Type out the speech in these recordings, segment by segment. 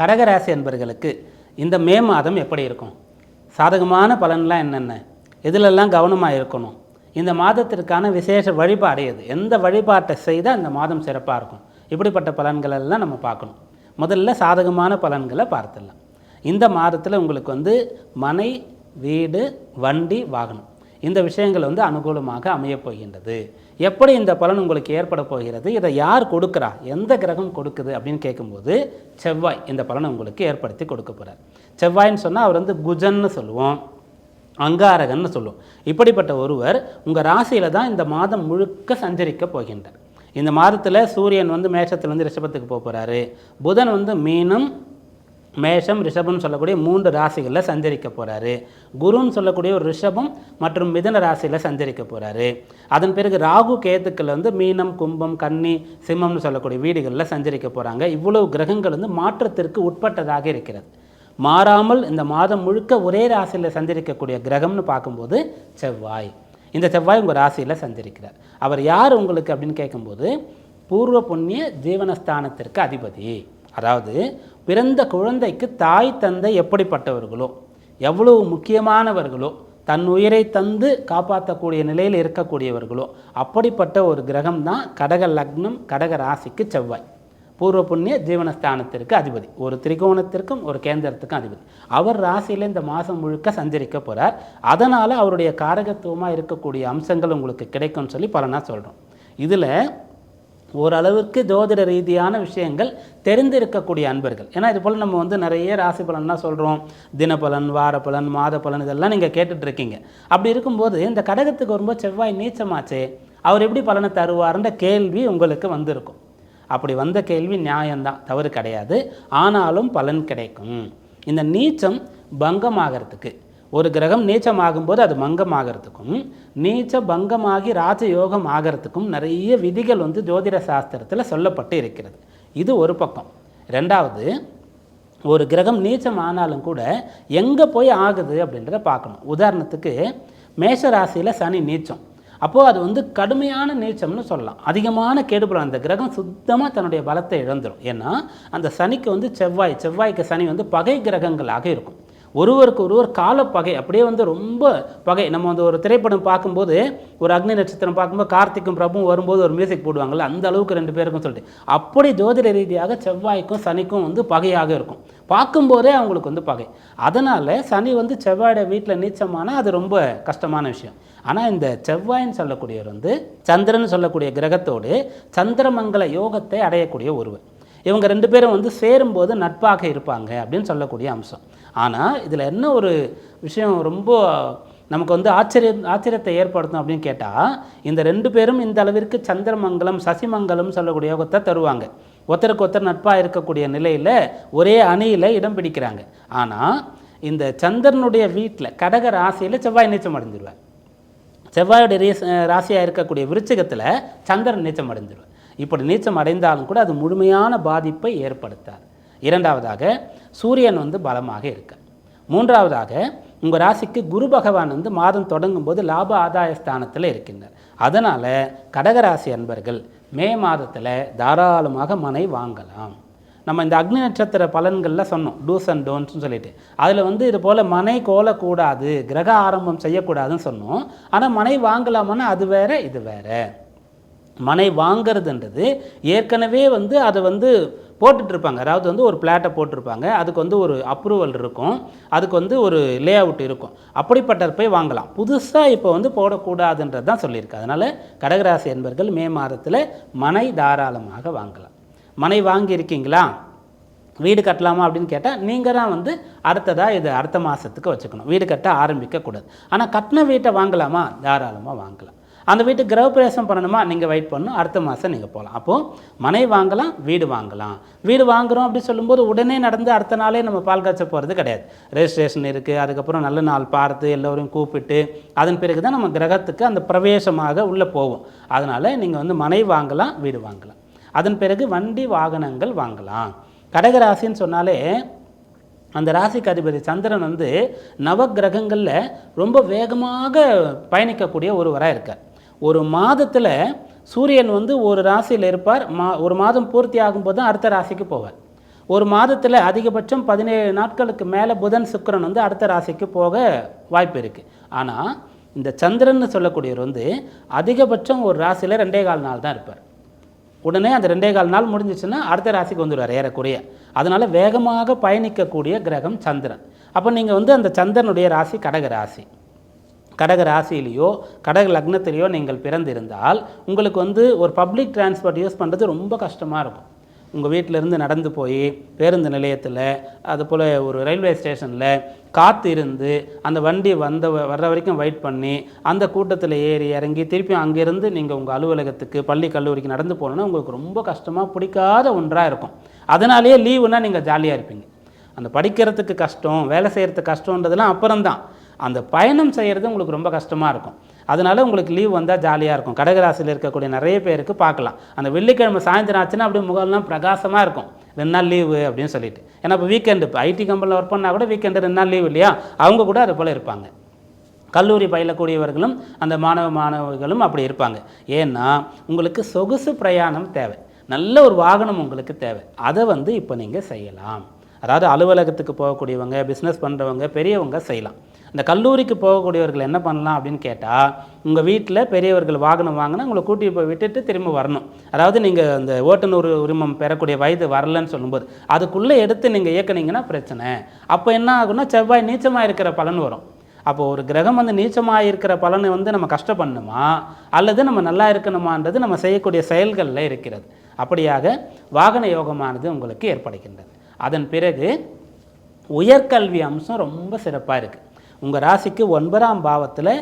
கடகராசி என்பர்களுக்கு இந்த மே மாதம் எப்படி இருக்கும்? சாதகமான பலன்லாம் என்னென்ன? எதிலெல்லாம் கவனமாக இருக்கணும்? இந்த மாதத்திற்கான விசேஷ வழிபாடு எது? எந்த வழிபாட்டை செய்தால் இந்த மாதம் சிறப்பாக இருக்கும்? இப்படிப்பட்ட பலன்கள் எல்லாம் நம்ம பார்க்கணும். முதல்ல சாதகமான பலன்களை பார்த்துடலாம். இந்த மாதத்தில் உங்களுக்கு வந்து மனை வீடு வண்டி வாகனம் இந்த விஷயங்கள் வந்து அனுகூலமாக அமையப் போகின்றது. எப்படி இந்த பலன் உங்களுக்கு ஏற்பட போகிறது? இதை யார் கொடுக்குறா? எந்த கிரகம் கொடுக்குது? அப்படின்னு கேட்கும்போது செவ்வாய் இந்த பலனை உங்களுக்கு ஏற்படுத்தி கொடுக்க போகிறார் செவ்வாய்ன்னு சொன்னால் அவர் வந்து குஜன்னு சொல்லுவோம் அங்காரகன்னு சொல்லுவோம். இப்படிப்பட்ட ஒருவர் உங்கள் ராசியில் தான் இந்த மாதம் முழுக்க சஞ்சரிக்க போகின்றார். இந்த மாதத்தில் சூரியன் வந்து மேஷத்துலேருந்து ரிஷபத்துக்கு போக போகிறாரு புதன் வந்து மீனம் மேஷம் ரிஷபம்னு சொல்லக்கூடிய மூன்று ராசிகளில் சஞ்சரிக்க போகிறாரு குருன்னு சொல்லக்கூடிய ஒரு ரிஷபம் மற்றும் மிதன ராசியில் சஞ்சரிக்க போகிறாரு அதன் பிறகு ராகு கேத்துக்கள் வந்து மீனம் கும்பம் கன்னி சிம்மம்னு சொல்லக்கூடிய வீடுகளில் சஞ்சரிக்க போகிறாங்க இவ்வளவு கிரகங்கள் வந்து மாற்றத்திற்கு உட்பட்டதாக இருக்கிறது. மாறாமல் இந்த மாதம் முழுக்க ஒரே ராசியில் சஞ்சரிக்கக்கூடிய கிரகம்னு பார்க்கும்போது செவ்வாய். இந்த செவ்வாய் உங்கள் ராசியில் சஞ்சரிக்கிறார். அவர் யார் உங்களுக்கு அப்படின்னு கேட்கும்போது பூர்வ புண்ணிய ஜீவனஸ்தானத்திற்கு அதிபதி. அதாவது பிறந்த குழந்தைக்கு தாய் தந்தை எப்படிப்பட்டவர்களோ எவ்வளவு முக்கியமானவர்களோ தன் உயிரை தந்து காப்பாற்றக்கூடிய நிலையில் இருக்கக்கூடியவர்களோ அப்படிப்பட்ட ஒரு கிரகம் தான் கடக லக்னம் கடக ராசிக்கு செவ்வாய். பூர்வ புண்ணிய ஜீவனஸ்தானத்திற்கு அதிபதி. ஒரு திரிகோணத்திற்கும் ஒரு கேந்திரத்துக்கும் அதிபதி. அவர் ராசியில் இந்த மாதம் முழுக்க சஞ்சரிக்க போகிறார் அதனால் அவருடைய காரகத்துவமாக இருக்கக்கூடிய அம்சங்கள் உங்களுக்கு கிடைக்கும்னு சொல்லி பலனாக சொல்கிறோம் இதில் ஓரளவுக்கு ஜோதிட ரீதியான விஷயங்கள் தெரிந்திருக்கக்கூடிய அன்பர்கள். ஏன்னா இது போல் நம்ம வந்து நிறைய ராசி பலன்லாம் சொல்கிறோம் தினபலன் வாரப்பலன் மாத பலன் இதெல்லாம் நீங்கள் கேட்டுட்ருக்கீங்க. அப்படி இருக்கும்போது இந்த கடகத்துக்கு வரும்போது செவ்வாய் நீச்சமாச்சே அவர் எப்படி பலனை தருவார்ன்ற கேள்வி உங்களுக்கு வந்திருக்கும். அப்படி வந்த கேள்வி நியாயம்தான் தவறு கிடையாது. ஆனாலும் பலன் கிடைக்கும். இந்த நீச்சம் பங்கமாகறதுக்கு ஒரு கிரகம் நீச்சமாகும்போது அது மங்கமாகறதுக்கும் நீச்ச பங்கமாகி ராஜயோகம் ஆகிறதுக்கும் நிறைய விதிகள் வந்து ஜோதிட சாஸ்திரத்தில் சொல்லப்பட்டு இருக்கிறது. இது ஒரு பக்கம். ரெண்டாவது ஒரு கிரகம் நீச்சம் ஆனாலும் கூட எங்கே போய் ஆகுது அப்படின்றத பார்க்கணும். உதாரணத்துக்கு மேஷ ராசியில் சனி நீச்சம். அப்போது அது வந்து கடுமையான நீச்சம்னு சொல்லலாம். அதிகமான கேடுபடும் அந்த கிரகம் சுத்தமாக தன்னுடைய பலத்தை இழந்துடும் ஏன்னா அந்த சனிக்கு வந்து செவ்வாய் செவ்வாய்க்கு சனி வந்து பகை கிரகங்களாக இருக்கும். ஒருவருக்கு ஒருவர் காலப்பகை அப்படியே வந்து ரொம்ப பகை. நம்ம வந்து ஒரு திரைப்படம் பார்க்கும்போது ஒரு அக்னி நட்சத்திரம் பார்க்கும்போது கார்த்திக்கும் பிரபும் வரும்போது ஒரு மியூசிக் போடுவாங்கல்ல அந்த அளவுக்கு ரெண்டு பேருக்கும் சொல்லிட்டு. அப்படி ஜோதிட ரீதியாக செவ்வாய்க்கும் சனிக்கும் வந்து பகையாக இருக்கும். பார்க்கும்போதே அவங்களுக்கு வந்து பகை. அதனால் சனி வந்து செவ்வாயோட வீட்டில் நீச்சமானால் அது ரொம்ப கஷ்டமான விஷயம். ஆனால் இந்த செவ்வாயின்னு சொல்லக்கூடியவர் வந்து சந்திரன் சொல்லக்கூடிய கிரகத்தோடு சந்திரமங்கல யோகத்தை அடையக்கூடிய ஒருவர். இவங்க ரெண்டு பேரும் வந்து சேரும்போது நட்பாக இருப்பாங்க அப்படின்னு சொல்லக்கூடிய அம்சம். ஆனால் இதில் என்ன ஒரு விஷயம் ரொம்ப நமக்கு வந்து ஆச்சரிய ஆச்சரியத்தை ஏற்படுத்தும் அப்படின்னு கேட்டால் இந்த ரெண்டு பேரும் இந்த அளவிற்கு சந்திரமங்கலம் சசிமங்கலம் சொல்லக்கூடிய யோகத்தை தருவாங்க. ஒருத்தருக்கு ஒருத்தர் நட்பாக இருக்கக்கூடிய நிலையில் ஒரே அணியில் இடம் பிடிக்கிறாங்க. ஆனால் இந்த சந்திரனுடைய வீட்டில் கடக ராசியில் செவ்வாய் நீச்சம் அடைஞ்சிருவார். செவ்வாயுடைய ரீஸ் ராசியாக இருக்கக்கூடிய விருச்சிகத்தில் சந்திரன் நீச்சம் அடைஞ்சிருவார். இப்படி நீச்சம் அடைந்தாலும் கூட அது முழுமையான பாதிப்பை ஏற்படுத்தாது. இரண்டாவதாக சூரியன் வந்து பலமாக இருக்க. மூன்றாவதாக உங்கள் ராசிக்கு குரு பகவான் வந்து மாதம் தொடங்கும் போது லாப ஆதாய ஸ்தானத்தில் இருக்கின்றார். அதனால் கடகராசி அன்பர்கள் மே மாதத்தில் தாராளமாக மனை வாங்கலாம். நம்ம இந்த அக்னி நட்சத்திர பலன்களில் சொன்னோம் டூஸ் அண்ட் டோன்ஸ்னு சொல்லிட்டு. அதில் வந்து இது போல் மனை கோலக்கூடாது கிரக ஆரம்பம் செய்யக்கூடாதுன்னு சொன்னோம். ஆனால் மனை வாங்கலாமான்னா அது வேற இது வேற. மனை வாங்கிறதுன்றது ஏற்கனவே வந்து அதை வந்து போட்டுட்டு இருப்பாங்க அதாவது வந்து ஒரு பிளாட்டை போட்டிருப்பாங்க. அதுக்கு வந்து ஒரு அப்ரூவல் இருக்கும். அதுக்கு வந்து ஒரு லே அவுட் இருக்கும். அப்படிப்பட்ட போய் வாங்கலாம். புதுசாக இப்போ வந்து போடக்கூடாதுன்றது தான் சொல்லியிருக்கு அதனால் கடகராசி என்பர்கள் மே மாதத்தில் மனை தாராளமாக வாங்கலாம். மனை வாங்கியிருக்கீங்களா? வீடு கட்டலாமா அப்படின்னு கேட்டால் நீங்கள் தான் வந்து அடுத்ததாக இது அடுத்த மாதத்துக்கு வச்சுக்கணும். வீடு கட்ட ஆரம்பிக்கக்கூடாது. ஆனால் கட்டின வீட்டை வாங்கலாமா? தாராளமாக வாங்கலாம். அந்த வீட்டுக்கு கிரகப்பிரவேசம் பண்ணணுமா? நீங்கள் வெயிட் பண்ணணும். அடுத்த மாதம் நீங்கள் போகலாம் அப்போது மனை வாங்கலாம் வீடு வாங்கலாம். வீடு வாங்குகிறோம் அப்படி சொல்லும்போது உடனே நடந்து அடுத்த நாளே நம்ம பால் காய்ச்ச போகிறது கிடையாது. ரெஜிஸ்ட்ரேஷன் இருக்குது அதுக்கப்புறம் நல்ல நாள் பார்த்து எல்லோரையும் கூப்பிட்டு அதன் பிறகு தான் நம்ம கிரகத்துக்கு அந்த பிரவேசமாக உள்ளே போவோம். அதனால் நீங்கள் வந்து மனை வாங்கலாம் வீடு வாங்கலாம். அதன் பிறகு வண்டி வாகனங்கள் வாங்கலாம். கடகராசின்னு சொன்னாலே அந்த ராசிக்கு அதிபதி சந்திரன் வந்து நவக்கிரகங்களில் ரொம்ப வேகமாக பயணிக்கக்கூடிய ஒருவராக இருக்கார். ஒரு மாதத்தில் சூரியன் வந்து ஒரு ராசியில் இருப்பார். மா ஒரு மாதம் பூர்த்தி ஆகும்போது தான் அடுத்த ராசிக்கு போவார். ஒரு மாதத்தில் அதிகபட்சம் பதினேழு நாட்களுக்கு மேலே புதன் சுக்கிரன் வந்து அடுத்த ராசிக்கு போக வாய்ப்பு இருக்குது ஆனால் இந்த சந்திரன் சொல்லக்கூடியவர் வந்து அதிகபட்சம் ஒரு ராசியில் ரெண்டே கால் நாள் தான் இருப்பார். உடனே அந்த ரெண்டே கால் நாள் முடிஞ்சிச்சுன்னா அடுத்த ராசிக்கு வந்துடுவார் ஏறக்குறைய. அதனால் வேகமாக பயணிக்கக்கூடிய கிரகம் சந்திரன். அப்போ நீங்கள் வந்து அந்த சந்திரனுடைய ராசி கடக ராசி. கடக ராசியிலையோ கடக லக்னத்திலேயோ நீங்கள் பிறந்திருந்தால் உங்களுக்கு வந்து ஒரு பப்ளிக் டிரான்ஸ்போர்ட் யூஸ் பண்ணுறது ரொம்ப கஷ்டமாக இருக்கும். உங்கள் வீட்டிலேருந்து நடந்து போய் பேருந்து நிலையத்தில் அதுபோல் ஒரு ரயில்வே ஸ்டேஷனில் காத்து இருந்து அந்த வண்டி வந்த வர்ற வரைக்கும் வெயிட் பண்ணி அந்த கூட்டத்தில் ஏறி இறங்கி திருப்பியும் அங்கேருந்து நீங்கள் உங்கள் அலுவலகத்துக்கு பள்ளி கல்லூரிக்கு நடந்து போகணுன்னா உங்களுக்கு ரொம்ப கஷ்டமாக பிடிக்காத ஒன்றாக இருக்கும். அதனாலேயே லீவுனால் நீங்கள் ஜாலியாக இருப்பீங்க. அந்த படிக்கிறதுக்கு கஷ்டம் வேலை செய்கிறதுக்கு கஷ்டன்றதெல்லாம் அப்புறம்தான். அந்த பயணம் செய்கிறது உங்களுக்கு ரொம்ப கஷ்டமாக இருக்கும். அதனால் உங்களுக்கு லீவ் வந்தால் ஜாலியாக இருக்கும். கடகராசியில் இருக்கக்கூடிய நிறைய பேருக்கு பார்க்கலாம். அந்த வெள்ளிக்கிழமை சாயந்தரம் ஆச்சுன்னா அப்படியே முகம்லாம் பிரகாசமாக இருக்கும். ரெண்டு நாள் லீவு அப்படின்னு சொல்லிட்டு. ஏன்னா இப்போ வீக்கெண்டு இப்போ ஐடி கம்பெனியில் ஒர்க் பண்ணால் கூட வீக்கெண்டு ரெண்டு நாள் லீவ் இல்லையா? அவங்க கூட அது போல் இருப்பாங்க. கல்லூரி பயிலக்கூடியவர்களும் அந்த மாணவ மாணவர்களும் அப்படி இருப்பாங்க. ஏன்னா உங்களுக்கு சொகுசு பிரயாணம் தேவை. நல்ல ஒரு வாகனம் உங்களுக்கு தேவை. அதை வந்து இப்போ நீங்கள் செய்யலாம். அதாவது அலுவலகத்துக்கு போகக்கூடியவங்க பிஸ்னஸ் பண்ணுறவங்க பெரியவங்க செய்யலாம். இந்த கல்லூரிக்கு போகக்கூடியவர்கள் என்ன பண்ணலாம் அப்படின்னு கேட்டால் உங்கள் வீட்டில் பெரியவர்கள் வாகனம் வாங்கினா உங்களை கூட்டி போய் விட்டுட்டு திரும்ப வரணும். அதாவது நீங்கள் அந்த ஓட்டுநர் உரிமம் பெறக்கூடிய வயது வரலன்னு சொல்லும்போது அதுக்குள்ளே எடுத்து நீங்கள் இயக்குனீங்கன்னா பிரச்சனை. அப்போ என்ன ஆகும்னா செவ்வாய் நீச்சமாக இருக்கிற பலன் வரும். அப்போ ஒரு கிரகம் வந்து நீச்சமாக இருக்கிற பலனை வந்து நம்ம கஷ்டப்படணுமா? அல்லது நம்ம நல்லா இருக்கணுமான்றது நம்ம செய்யக்கூடிய செயல்களில் இருக்கிறது. அப்படியாக வாகன யோகமானது உங்களுக்கு ஏற்படுகின்றது. அதன் பிறகு உயர்கல்வி அம்சம் ரொம்ப சிறப்பாக இருக்குது உங்கள் ராசிக்கு ஒன்பதாம் பாவத்தில்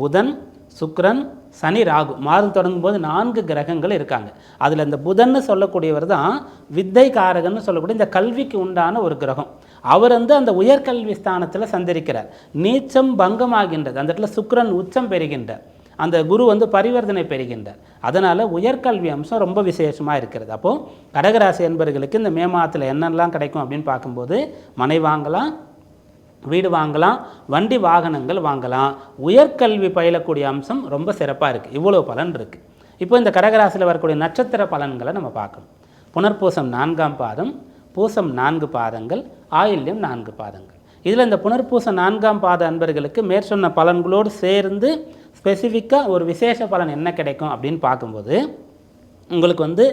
புதன் சுக்ரன் சனி ராகு மாதம் தொடங்கும் போது நான்கு கிரகங்கள் இருக்காங்க. அதில் இந்த புதன்னு சொல்லக்கூடியவர் தான் வித்தை காரகன்னு சொல்லக்கூடிய இந்த கல்விக்கு உண்டான ஒரு கிரகம். அவர் வந்து அந்த உயர்கல்வி ஸ்தானத்தில் சந்தரிக்கிறார் நீச்சம் பங்கமாகின்றது. அந்த இடத்துல சுக்ரன் உச்சம் பெறுகின்றார். அந்த குரு வந்து பரிவர்த்தனை பெறுகின்றார். அதனால் உயர்கல்வி அம்சம் ரொம்ப விசேஷமாக இருக்கிறது. அப்போது கடகராசி என்பவர்களுக்கு இந்த மே மாதத்தில் என்னெல்லாம் கிடைக்கும் அப்படின்னு பார்க்கும்போது மனை வாங்கலாம் வீடு வாங்கலாம் வண்டி வாகனங்கள் வாங்கலாம். உயர்கல்வி பயிலக்கூடிய அம்சம் ரொம்ப சிறப்பாக இருக்குது இவ்வளோ பலன் இருக்குது இப்போ இந்த கடகராசியில் வரக்கூடிய நட்சத்திர பலன்களை நம்ம பார்க்கணும். புனர்பூசம் நான்காம் பாதம் பூசம் நான்கு பாதங்கள் ஆயில்யம் நான்கு பாதங்கள். இதில் இந்த புனர்பூசம் நான்காம் பாத அன்பர்களுக்கு மேற்சொன்ன பலன்களோடு சேர்ந்து ஸ்பெசிஃபிக்காக ஒரு விசேஷ பலன் என்ன கிடைக்கும் அப்படின்னு பார்க்கும்போது உங்களுக்கு வந்து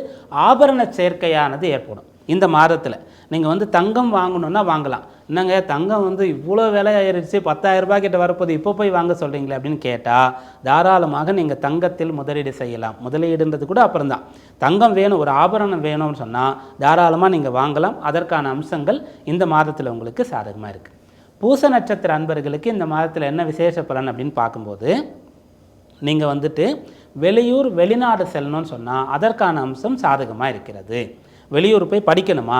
ஆபரண சேர்க்கையானது ஏற்படும். இந்த மாதத்தில். நீங்கள் வந்து தங்கம் வாங்கணுன்னா வாங்கலாம். என்னங்க தங்கம் வந்து இவ்வளோ விலை ஆயிருச்சு பத்தாயிரம் கிட்ட வரப்போது இப்போ போய் வாங்க சொல்கிறீங்களே அப்படின்னு கேட்டால் தாராளமாக நீங்கள் தங்கத்தில் முதலீடு செய்யலாம். முதலீடுன்றது கூட அப்புறம் தான் தங்கம் வேணும் ஒரு ஆபரணம் வேணும்னு சொன்னால் தாராளமாக நீங்கள் வாங்கலாம். அதற்கான அம்சங்கள் இந்த மாதத்தில் உங்களுக்கு சாதகமாக இருக்குது பூச நட்சத்திர அன்பர்களுக்கு இந்த மாதத்தில் என்ன விசேஷ பலன் அப்படின்னு பார்க்கும்போது நீங்கள் வந்துட்டு வெளியூர் வெளிநாடு செல்லணும்னு சொன்னால் அதற்கான அம்சம் சாதகமாக இருக்கிறது. வெளியூர் போய் படிக்கணுமா?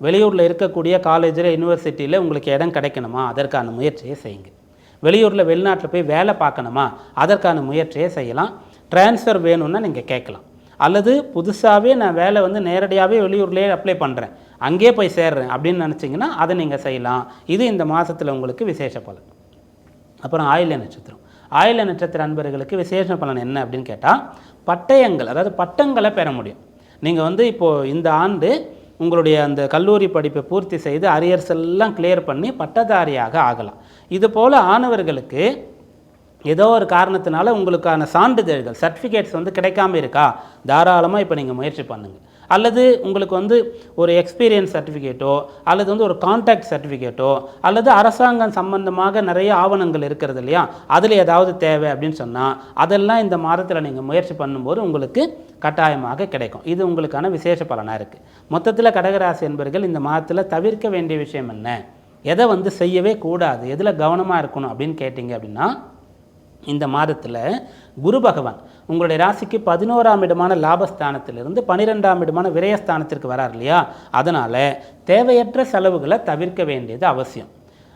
வெளியூரில் இருக்கக்கூடிய காலேஜில் யூனிவர்சிட்டியில் உங்களுக்கு இடம் கிடைக்கணுமா? அதற்கான முயற்சியை செய்யுங்க. வெளியூரில் வெளிநாட்டில் போய் வேலை பார்க்கணுமா? அதற்கான முயற்சியை செய்யலாம். ட்ரான்ஸ்ஃபர் வேணும்னா நீங்கள் கேட்கலாம். அல்லது புதுசாகவே நான் வேலை வந்து நேரடியாகவே வெளியூர்லேயே அப்ளை பண்ணுறேன் அங்கேயே போய் சேர்றேன் அப்படின்னு நினச்சிங்கன்னா அதை நீங்கள் செய்யலாம். இது இந்த மாதத்தில் உங்களுக்கு விசேஷ பலன். அப்புறம் ஆயில்ய நட்சத்திரம். ஆயில்ய நட்சத்திர அன்பர்களுக்கு விசேஷ பலன் என்ன அப்படின்னு கேட்டால் பட்டயங்கள் அதாவது பட்டங்களை பெற முடியும். நீங்கள் வந்து இப்போது இந்த ஆண்டு உங்களுடைய அந்த கல்லூரி படிப்பை பூர்த்தி செய்து அரியர்ஸ் எல்லாம் கிளியர் பண்ணி பட்டதாரியாக ஆகலாம். இது போல் ஆணவர்களுக்கு ஏதோ ஒரு காரணத்தினால உங்களுக்கான சான்றிதழ்கள் சர்டிஃபிகேட்ஸ் வந்து கிடைக்காம இருக்கா? தாராளமாக இப்போ நீங்கள் முயற்சி பண்ணுங்கள் அல்லது உங்களுக்கு வந்து ஒரு எக்ஸ்பீரியன்ஸ் சர்டிஃபிகேட்டோ அல்லது வந்து ஒரு கான்டாக்ட் சர்டிஃபிகேட்டோ அல்லது அரசாங்கம் சம்பந்தமாக நிறைய ஆவணங்கள் இருக்கிறது இல்லையா? அதில் ஏதாவது தேவை அப்படின்னு சொன்னால் அதெல்லாம் இந்த மாதத்தில் நீங்கள் முயற்சி பண்ணும்போது உங்களுக்கு கட்டாயமாக கிடைக்கும். இது உங்களுக்கான விசேஷ பலனாக இருக்குது மொத்தத்தில் கடகராசி என்பவர்கள் இந்த மாதத்தில் தவிர்க்க வேண்டிய விஷயம் என்ன? எதை வந்து செய்யவே கூடாது? எதில் கவனமாக இருக்கணும் அப்படின்னு கேட்டிங்க அப்படின்னா இந்த மாதத்தில் குரு பகவான் உங்களுடைய ராசிக்கு பதினோராம் இடமான லாபஸ்தானத்திலிருந்து பன்னிரெண்டாம் இடமான விரயஸ்தானத்திற்கு வரார் இல்லையா? அதனால் தேவையற்ற செலவுகளை தவிர்க்க வேண்டியது அவசியம்.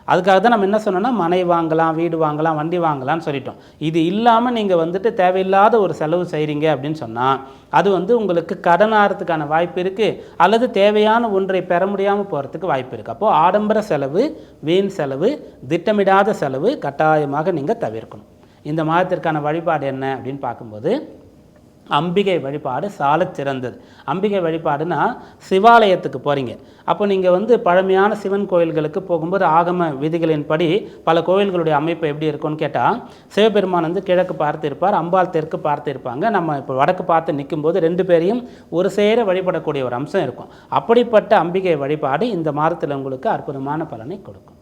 அதுக்காக தான் நம்ம என்ன சொன்னோம்னா மனை வாங்கலாம் வீடு வாங்கலாம் வண்டி வாங்கலாம்னு சொல்லிட்டோம். இது இல்லாமல் நீங்கள் வந்துட்டு தேவையில்லாத ஒரு செலவு செய்கிறீங்க அப்படின்னு சொன்னால் அது வந்து உங்களுக்கு கடன் ஆகிறதுக்கான வாய்ப்பு இருக்குது அல்லது தேவையான ஒன்றை பெற முடியாமல் போகிறதுக்கு வாய்ப்பு இருக்குது அப்போது ஆடம்பர செலவு வீண் செலவு திட்டமிடாத செலவு கட்டாயமாக நீங்கள் தவிர்க்கணும். இந்த மாதத்திற்கான வழிபாடு என்ன அப்படின்னு பார்க்கும்போது அம்பிகை வழிபாடு சால சிறந்தது. அம்பிகை வழிபாடுனா சிவாலயத்துக்கு போகிறீங்க அப்போ நீங்கள் வந்து பழமையான சிவன் கோயில்களுக்கு போகும்போது ஆகம விதிகளின்படி பல கோயில்களுடைய அமைப்பு எப்படி இருக்கும்னு கேட்டால் சிவபெருமான் வந்து கிழக்கு பார்த்து இருப்பார் அம்பாள் தெற்கு பார்த்து இருப்பாங்க. நம்ம இப்போ வடக்கு பார்த்து நிற்கும்போது ரெண்டு பேரையும் ஒரு சேர வழிபடக்கூடிய ஒரு அம்சம் இருக்கும். அப்படிப்பட்ட அம்பிகை வழிபாடு இந்த மாதத்தில் உங்களுக்கு அற்புதமான பலனை கொடுக்கும்.